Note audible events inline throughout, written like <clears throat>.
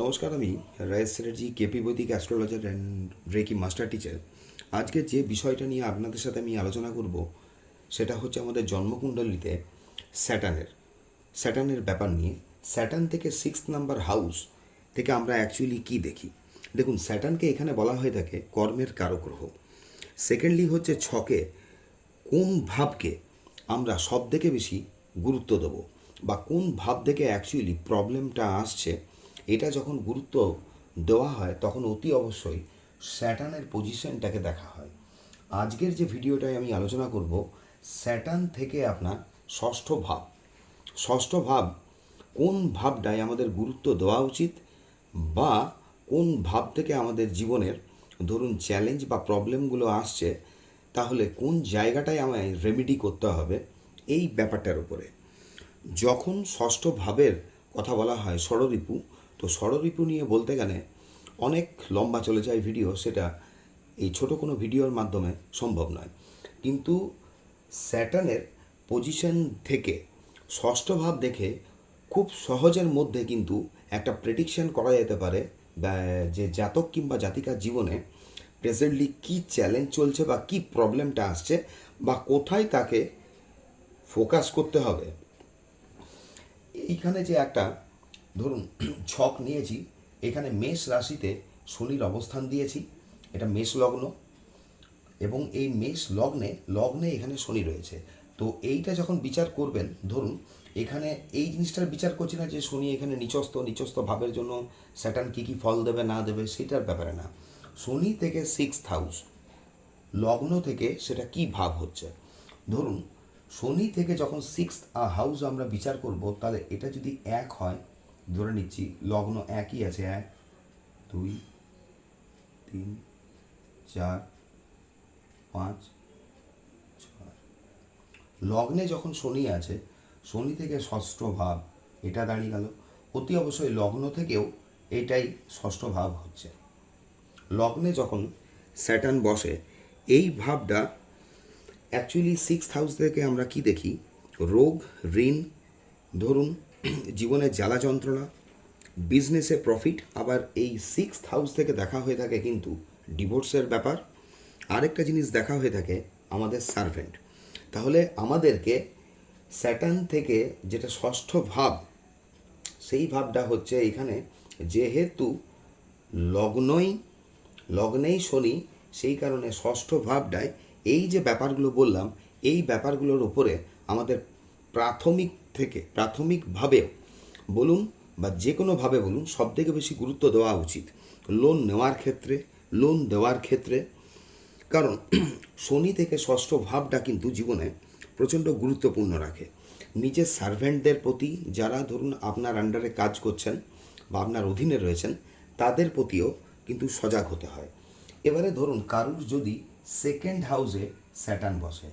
নমস্কার, আমি রায়েশ চ্যাটার্জি, কেপি বৈদিক astrologer and reiki master teacher আজকে যে বিষয়টা নিয়ে আপনাদের সাথে আমি আলোচনা করব, সেটা হচ্ছে আমাদের জন্মকুণ্ডলিতে স্যাটানের। স্যাটানের ব্যাপার নিয়ে। স্যাটান থেকে সিক্স নাম্বার হাউস থেকে আমরা অ্যাকচুয়ালি কি দেখি? দেখুন, স্যাটানকে এখানে বলা হয়ে থাকে কর্মের কারক গ্রহ সেকেন্ডলি হচ্ছে ছকে কোন ভাবকে আমরা সব থেকে বেশি গুরুত্ব দেব বা কোন ভাব থেকে অ্যাকচুয়ালি প্রবলেমটা আসছে এটা যখন গুরুত্ব দেওয়া হয়, তখন অতি অবশ্যই স্যাটানের পজিশনটাকে দেখা হয়। আজকের যে ভিডিওটায় আমি আলোচনা করব, স্যাটান থেকে আপনার ষষ্ঠ ভাব। ষষ্ঠ ভাব, কোন ভাবটায় আমাদের গুরুত্ব দেওয়া উচিত বা কোন ভাব থেকে আমাদের জীবনের ধরুন চ্যালেঞ্জ বা প্রবলেমগুলো আসছে, তাহলে কোন জায়গাটায় আমায় রেমেডি করতে হবে এই ব্যাপারটার উপরে। যখন ষষ্ঠ ভাবের কথা বলা হয় ষড়রিপু তো ষড়রিপু নিয়ে বলতে গেলে অনেক লম্বা চলে যায় ভিডিও, সেটা এই ছোট কোনো ভিডিওর মাধ্যমে সম্ভব নয়। কিন্তু স্যাটানের পজিশন থেকে ষষ্ঠ ভাব দেখে খুব সহজের মধ্যে কিন্তু একটা প্রেডিকশন করা যেতে পারে যে জাতক কিংবা জাতিকার জীবনে প্রেজেন্টলি কী চ্যালেঞ্জ চলছে বা কী প্রবলেমটা আসছে বা কোথায় তাকে ফোকাস করতে হবে। এইখানে যে একটা ধরুন, ছক নিয়েছি, এখানে মেষ রাশিতে শনির অবস্থান দিয়েছি, এটা মেষ লগ্ন, এবং এই মেষ লগ্নে লগ্নে এখানে শনি রয়েছে। তো এইটা যখন বিচার করবেন, ধরুন, এখানে এই জিনিসটার বিচার করছি না যে শনি এখানে নিচস্থ নিচস্থ ভাবের জন্য স্যাটান কী কী ফল দেবে, না দেবে, সেটার ব্যাপারে না। শনি থেকে সিক্স হাউস লগ্ন থেকে সেটা কি ভাব হচ্ছে? ধরুন, শনি থেকে যখন সিক্স হাউস আমরা বিচার করব, তাহলে এটা যদি এক হয় ধরে নিচ্ছি, লগ্ন একই আছে, এক, দুই, তিন, চার, পাঁচ, ছয়। লগ্নে যখন শনি আছে, শনি থেকে ষষ্ঠ ভাব, এটা দাঁড়িয়ে গেল। অতি অবশ্যই লগ্ন থেকেও এটাই ষষ্ঠ ভাব হচ্ছে। লগ্নে যখন স্যাটার্ন বসে, এই ভাবটা অ্যাকচুয়ালি সিক্স হাউস থেকে আমরা কি দেখি? রোগ, ঋণ, ধরুন <clears throat> জীবনে জ্বালা যন্ত্রণা বিজনেসে প্রফিট আবার এই সিক্স হাউস থেকে দেখা হয়ে থাকে কিন্তু ডিভোর্সের ব্যাপার। আরেকটা জিনিস দেখা হয়ে থাকে, আমাদের সার্ভেন্ট তাহলে আমাদেরকে স্যাটার্ন থেকে যেটা ষষ্ঠ ভাব, সেই ভাবটা হচ্ছে এখানে যেহেতু লগ্নই, লগ্নেই শনি, সেই কারণে ষষ্ঠ ভাবটায় এই যে ব্যাপারগুলো বললাম, এই ব্যাপারগুলোর উপরে আমাদের প্রাথমিক থেকে প্রাথমিকভাবেও বলুন বা যে কোনোভাবে বলুন সব থেকে বেশি গুরুত্ব দেওয়া উচিত লোন নেওয়ার ক্ষেত্রে লোন দেওয়ার ক্ষেত্রে। কারণ <clears throat> শনি থেকে ষষ্ঠ ভাবটা কিন্তু জীবনে প্রচণ্ড গুরুত্বপূর্ণ রাখে। নিজের সার্ভেন্টদের প্রতি যারা ধরুন আপনার আন্ডারে কাজ করছেন বা আপনার অধীনে রয়েছেন, তাদের প্রতিও কিন্তু সজাগ হতে হয়। এবারে ধরুন কারুর যদি সেকেন্ড হাউসে স্যাটার্ন বসে,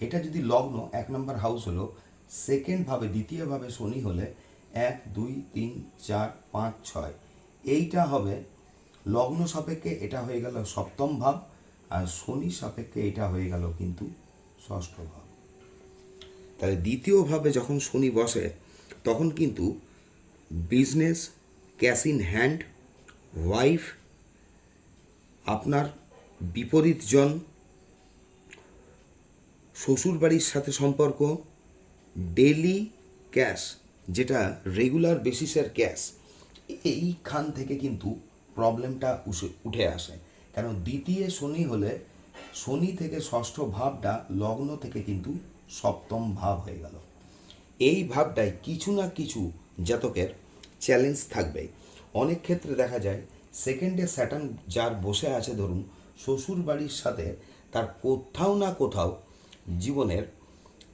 এটা যদি লগ্ন, এক নম্বর হাউস হলো সেকেন্ড ভাবে দ্বিতীয়ভাবে শনি হলে এক, দুই, তিন, চার, পাঁচ, ছয়। এইটা হবে লগ্ন সাপেক্ষে এটা হয়ে গেল সপ্তম ভাব আর শনি সাপেক্ষে এটা হয়ে গেল কিন্তু ষষ্ঠ ভাব। তাহলে দ্বিতীয়ভাবে যখন শনি বসে, তখন কিন্তু business cash in hand wife আপনার বিপরীতজন, শ্বশুরবাড়ির সাথে সম্পর্ক ডেলি ক্যাশ যেটা রেগুলার বেসিসের ক্যাশ এইখান থেকে কিন্তু প্রবলেমটা উঠে আসে। কারণ দ্বিতীয় শনি হলে, শনি থেকে ষষ্ঠ ভাবটা লগ্ন থেকে কিন্তু সপ্তম ভাব হয়ে গেল। এই ভাবটায় কিছু না কিছু জাতকের চ্যালেঞ্জ থাকবে। অনেক ক্ষেত্রে দেখা যায় সেকেন্ডে স্যাটার্ন যার বসে আছে ধরুন শ্বশুর বাড়ির সাথে তার কোথাও না কোথাও জীবনের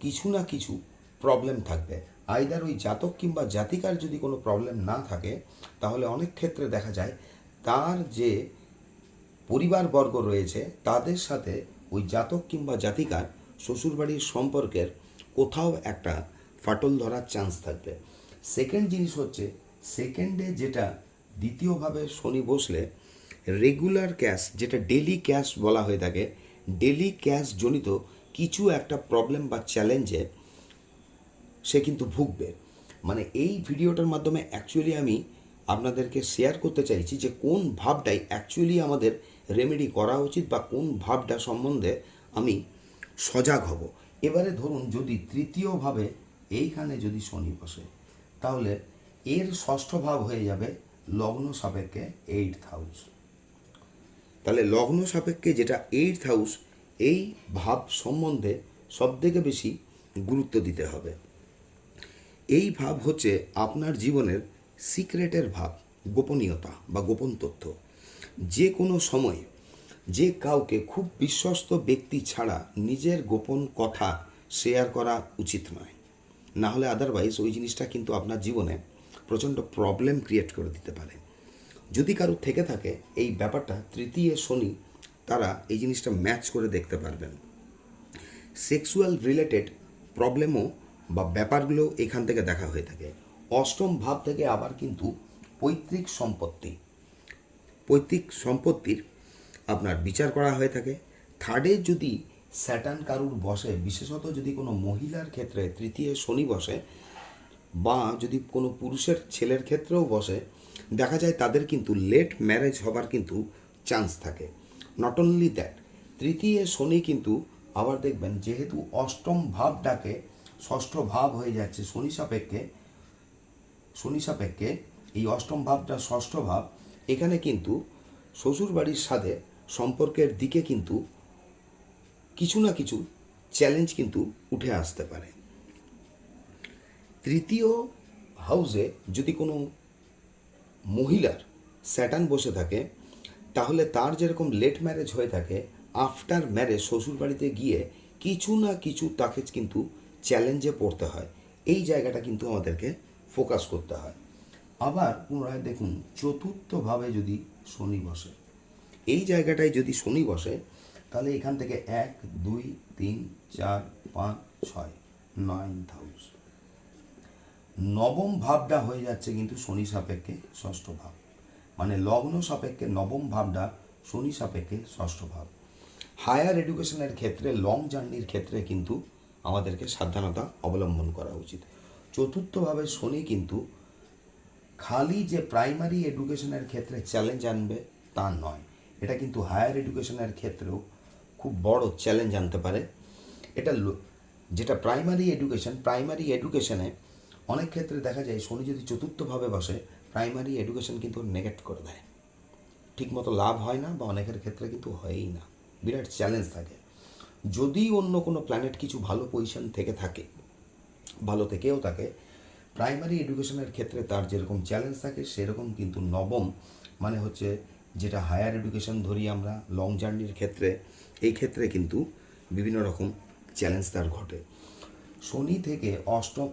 কিছু না কিছু প্রবলেম থাকবে। আইদার ওই জাতক কিংবা জাতিকার যদি কোনো প্রবলেম না থাকে, তাহলে অনেক ক্ষেত্রে দেখা যায় তার যে পরিবারবর্গ রয়েছে, তাদের সাথে ওই জাতক কিংবা জাতিকার শ্বশুরবাড়ির সম্পর্কের কোথাও একটা ফাটল ধরার চান্স থাকবে। সেকেন্ড জিনিস হচ্ছে সেকেন্ডে যেটা দ্বিতীয়ভাবে শনি বসলে রেগুলার ক্যাশ যেটা ডেলি ক্যাশ বলা হয়ে থাকে ডেলি ক্যাশ জনিত কিছু একটা প্রবলেম বা চ্যালেঞ্জে সে কিন্তু ভুগবে। মানে এই ভিডিওটার মাধ্যমে অ্যাকচুয়ালি আমি আপনাদেরকে শেয়ার করতে চাইছি যে কোন ভাবটাই অ্যাকচুয়ালি আমাদের রেমেডি করা উচিত বা কোন ভাবটা সম্বন্ধে আমি সজাগ হব। এবারে ধরুন যদি তৃতীয়ভাবে এইখানে যদি শনি বসে, তাহলে এর ষষ্ঠ ভাব হয়ে যাবে লগ্ন সাপেক্ষে এইট হাউস তাহলে লগ্ন সাপেক্ষে যেটা এইট হাউস এই ভাব সম্বন্ধে সবথেকে বেশি গুরুত্ব দিতে হবে। এই ভাব হচ্ছে আপনার জীবনের সিক্রেটের ভাব, গোপনীয়তা বা গোপন তথ্য। যে কোনো সময় যে কাউকে খুব বিশ্বস্ত ব্যক্তি ছাড়া নিজের গোপন কথা শেয়ার করা উচিত নয়। না হলে আদারওয়াইজ ওই জিনিসটা কিন্তু আপনার জীবনে প্রচণ্ড প্রবলেম ক্রিয়েট করে দিতে পারে। যদি কারও থেকে থাকে, এই ব্যাপারটা তৃতীয় শনি তারা এই জিনিসটা ম্যাচ করে দেখতে পারবেন। সেক্সুয়াল রিলেটেড প্রবলেমও বা ব্যাপারগুলো এখান থেকে দেখা হয়ে থাকে। অষ্টম ভাব থেকে আবার কিন্তু পৈতৃক সম্পত্তি। পৈতৃক সম্পত্তির আপনার বিচার করা হয়ে থাকে। থার্ডে যদি স্যাটান কারুর বসে, বিশেষত যদি কোনো মহিলার ক্ষেত্রে, তৃতীয় শনি বসে, বা যদি কোনো পুরুষের ছেলের ক্ষেত্রেও বসে, দেখা যায় তাদের কিন্তু লেট ম্যারেজ হবার কিন্তু চান্স থাকে। নট অনলি দ্যাট তৃতীয় শনি কিন্তু আবার দেখবেন, যেহেতু অষ্টম ভাবটাকে ষষ্ঠ ভাব হয়ে যাচ্ছে শনি সাপেক্ষে। শনি সাপেক্ষে এই অষ্টম ভাবটা ষষ্ঠ ভাব। এখানে কিন্তু শ্বশুর বাড়ির সাথে সম্পর্কের দিকে কিন্তু কিছু না কিছু চ্যালেঞ্জ কিন্তু উঠে আসতে পারে। তৃতীয় হাউসে যদি কোনো মহিলার স্যাটান বসে থাকে, তাহলে তার যেরকম লেট ম্যারেজ হয়ে থাকে আফটার ম্যারেজ শ্বশুরবাড়িতে গিয়ে কিছু না কিছু তাকে কিন্তু চ্যালেঞ্জে পড়তে হয়। এই জায়গাটা কিন্তু আমাদেরকে ফোকাস করতে হয়। আবার পুনরায় দেখুন, চতুর্থভাবে যদি শনি বসে, এই জায়গাটায় যদি শনি বসে, তাহলে এখান থেকে এক, দুই, তিন, চার, পাঁচ, ছয় নাইন হাউস নবম ভাবটা হয়ে যাচ্ছে কিন্তু শনি সাপেক্ষে ষষ্ঠ ভাব। মানে লগ্ন সাপেক্ষে নবম ভাবটা শনি সাপেক্ষে ষষ্ঠ ভাব। হায়ার এডুকেশনের ক্ষেত্রে লং জার্নির ক্ষেত্রে কিন্তু আমাদেরকে সাবধানতা অবলম্বন করা উচিত। চতুর্থভাবে শনি কিন্তু খালি যে প্রাইমারি এডুকেশনের ক্ষেত্রে চ্যালেঞ্জ আনবে তা নয়। এটা কিন্তু হায়ার এডুকেশনের ক্ষেত্রেও খুব বড় চ্যালেঞ্জ আনতে পারে। এটা যেটা প্রাইমারি এডুকেশন প্রাইমারি এডুকেশনে অনেক ক্ষেত্রে দেখা যায় শনি যদি চতুর্থভাবে বসে প্রাইমারি এডুকেশন কিন্তু নেগেট করে দেয়। ঠিকমতো লাভ হয় না বা অনেকের ক্ষেত্রে কিন্তু হয়ই না। বিরাট চ্যালেঞ্জ থাকে। যদি অন্য কোনো প্ল্যানেট কিছু ভালো পজিশন থেকে থাকে, ভালো থেকেও থাকে প্রাইমারি এডুকেশনের ক্ষেত্রে তার যেরকম চ্যালেঞ্জ থাকে, সেরকম কিন্তু নবম মানে হচ্ছে যেটা হায়ার এডুকেশন ধরি আমরা লং জার্নির ক্ষেত্রে, এই ক্ষেত্রে কিন্তু বিভিন্ন রকম চ্যালেঞ্জ তার ঘটে। শনি থেকে অষ্টম,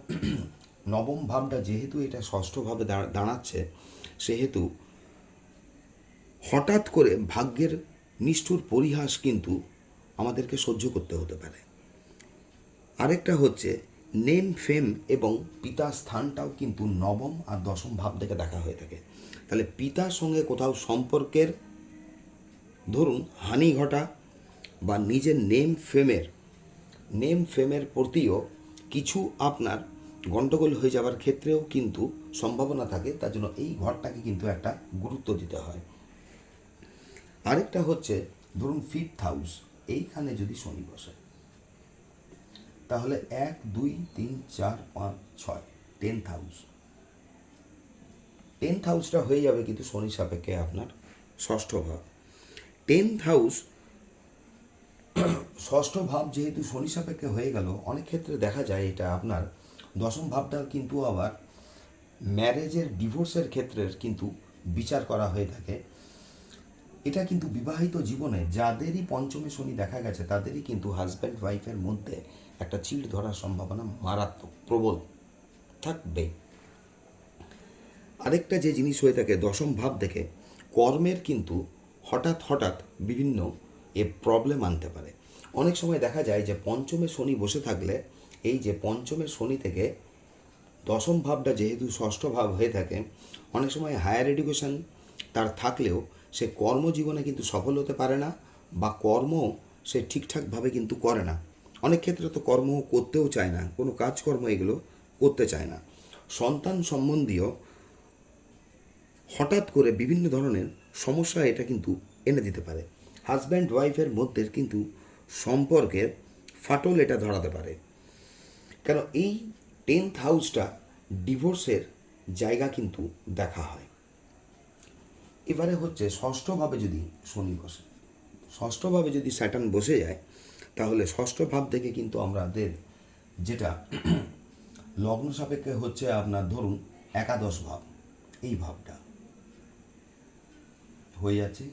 নবম ভাবটা যেহেতু এটা ষষ্ঠভাবে দাঁড়- দাঁড়াচ্ছে, সেহেতু হঠাৎ করে ভাগ্যের নিষ্ঠুর পরিহাস কিন্তু আমাদেরকে সহ্য করতে হতে পারে। আরেকটা হচ্ছে, নেম, ফেম এবং পিতার স্থানটাও কিন্তু নবম আর দশম ভাব থেকে দেখা হয়ে থাকে। তাহলে পিতার সঙ্গে কোথাও সম্পর্কের, ধরুন, হানি ঘটা বা নিজের নেম, ফেমের নেম, ফেমের প্রতিও কিছু আপনার গণ্ডগোল হয়ে যাওয়ার ক্ষেত্রেও কিন্তু সম্ভাবনা থাকে। তার জন্য এই ঘরটাকে কিন্তু একটা গুরুত্ব দিতে হয়। আরেকটা হচ্ছে, ধরুন ফিফথ হাউস এইখানে যদি শনি বসে, তাহলে এক, দুই, তিন, চার, পাঁচ, ছয় টেন্থ হাউস টেন্থ হাউসটা হয়ে যাবে কিন্তু শনি সাপেক্ষে আপনার ষষ্ঠ ভাব। টেন্থ হাউস ষষ্ঠ ভাব যেহেতু শনি সাপেক্ষে হয়ে গেল, অনেক ক্ষেত্রে দেখা যায় এটা আপনার দশম ভাবটা কিন্তু আবার ম্যারেজের ডিভোর্সের ক্ষেত্রের কিন্তু বিচার করা হয়ে থাকে। এটা কিন্তু বিবাহিত জীবনে যাদেরই পঞ্চমে শনি দেখা গেছে, তাদেরই কিন্তু হাজব্যান্ড ওয়াইফের মধ্যে একটা চিড় ধরার সম্ভাবনা মারাত্মক, প্রবল থাকবে। আরেকটা যে জিনিস হয়ে থাকে, দশম ভাব দেখে, কর্মের কিন্তু হঠাৎ হঠাৎ বিভিন্ন এ প্রবলেম আনতে পারে। অনেক সময় দেখা যায় যে পঞ্চমে শনি বসে থাকলে, এই যে পঞ্চমে শনি থেকে দশম ভাবটা যেহেতু ষষ্ঠ ভাব হয়ে থাকে, অনেক সময় হায়ার এডুকেশন তার থাকলেও সে কর্মজীবনে কিন্তু সফল হতে পারে না বা কর্ম সে ঠিকঠাকভাবে কিন্তু করে না। অনেক ক্ষেত্রে তো কর্ম করতেও চায় না, কোনো কাজকর্ম এগুলো করতে চায় না। সন্তান সম্বন্ধীয় হঠাৎ করে বিভিন্ন ধরনের সমস্যা এটা কিন্তু এনে দিতে পারে। হাজব্যান্ড ওয়াইফের মধ্যে কিন্তু সম্পর্কের ফাটল এটা ধরাতে পারে। কেন? এই টেন্থ হাউসটা ডিভোর্সের জায়গা কিন্তু দেখা হয়। এবারে হচ্ছে ষষ্ঠভাবে যদি শনি বসে, ষষ্ঠভাবে যদি স্যাটার্ন বসে যায়, তাহলে ষষ্ঠ ভাব থেকে কিন্তু আমাদের যেটা <clears throat> লগ্ন সাপেক্ষে হচ্ছে আপনার ধরুন একাদশ ভাব, এই ভাবটা হয়ে যাচ্ছে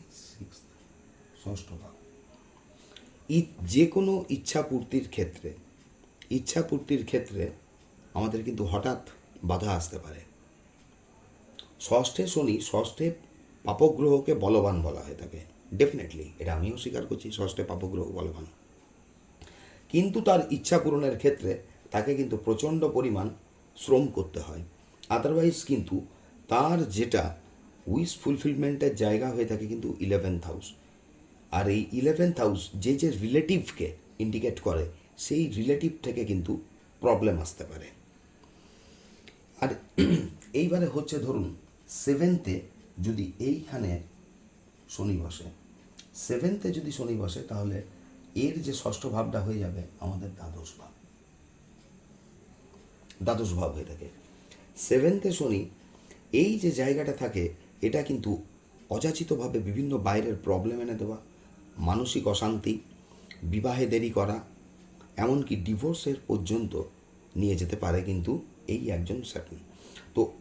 ষষ্ঠ ভাব। যে কোনো ইচ্ছা পূর্তির ক্ষেত্রে, ইচ্ছা পূর্তির ক্ষেত্রে আমাদের কিন্তু হঠাৎ বাধা আসতে পারে। ষষ্ঠে শনি, ষষ্ঠে পাপগ্রহকে বলবান বলা হয়ে থাকে ডেফিনেটলি এটা আমিও স্বীকার করছি ষষ্ঠে পাপগ্রহ বলবান। কিন্তু তার ইচ্ছা পূরণের ক্ষেত্রে তাকে কিন্তু প্রচণ্ড পরিমাণ শ্রম করতে হয়। আদারওয়াইজ কিন্তু তার যেটা উইস ফুলফিলমেন্টের জায়গা হয়ে থাকে কিন্তু ইলেভেন্থ হাউস আর এই ইলেভেন্থ হাউস যে যে রিলেটিভকে ইন্ডিকেট করে, সেই রিলেটিভ থেকে কিন্তু প্রবলেম আসতে পারে। আর এইবারে হচ্ছে ধরুন সেভেন্থে যদি এইখানে শনি বসে সেভেন্থে যদি শনি বসে, তাহলে এর যে ষষ্ঠ ভাবটা হয়ে যাবে আমাদের দ্বাদশ ভাব। দ্বাদশ ভাব হয়ে থাকে। সেভেন্থে শনি, এই যে জায়গাটা থাকে, এটা কিন্তু অযাচিতভাবে বিভিন্ন বাইরের প্রবলেম এনে দেওয়া, মানসিক অশান্তি, বিবাহে দেরি করা, এমনকি ডিভোর্সের পর্যন্ত নিয়ে যেতে পারে কিন্তু এই একজন স্যাটন তো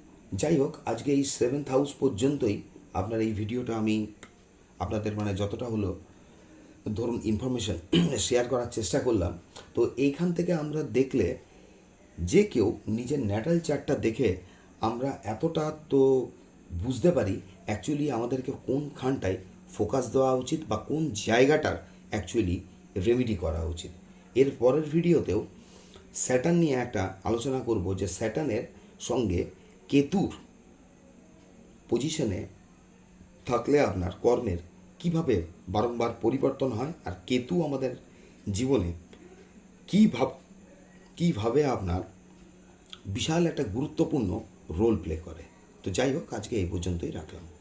যাই হোক আজকে এই সেভেন্থ হাউস পর্যন্তই আপনার এই ভিডিওটা আমি আপনাদের মানে যতটা হলো, ধরুন ইনফরমেশন শেয়ার <clears throat> করার চেষ্টা করলাম। তো এইখান থেকে আমরা দেখলে যে কেউ নিজের ন্যাটাল চার্টটা দেখে আমরা এতটা তো বুঝতে পারি অ্যাকচুয়ালি আমাদেরকে কোনখানটায় ফোকাস দেওয়া উচিত বা কোন জায়গাটার অ্যাকচুয়ালি রেমেডি করা উচিত। এর পরের ভিডিওতেও স্যাটার্ন নিয়ে একটা আলোচনা করব যে স্যাটার্নের সঙ্গে কেতুর পজিশনে থাকলে আপনার কর্মের কীভাবে বারংবার পরিবর্তন হয় আর কেতু আমাদের জীবনে কী ভাব, কীভাবে আপনার বিশাল একটা গুরুত্বপূর্ণ রোল প্লে করে। তো যাই হোক, আজকে এই পর্যন্তই রাখলাম।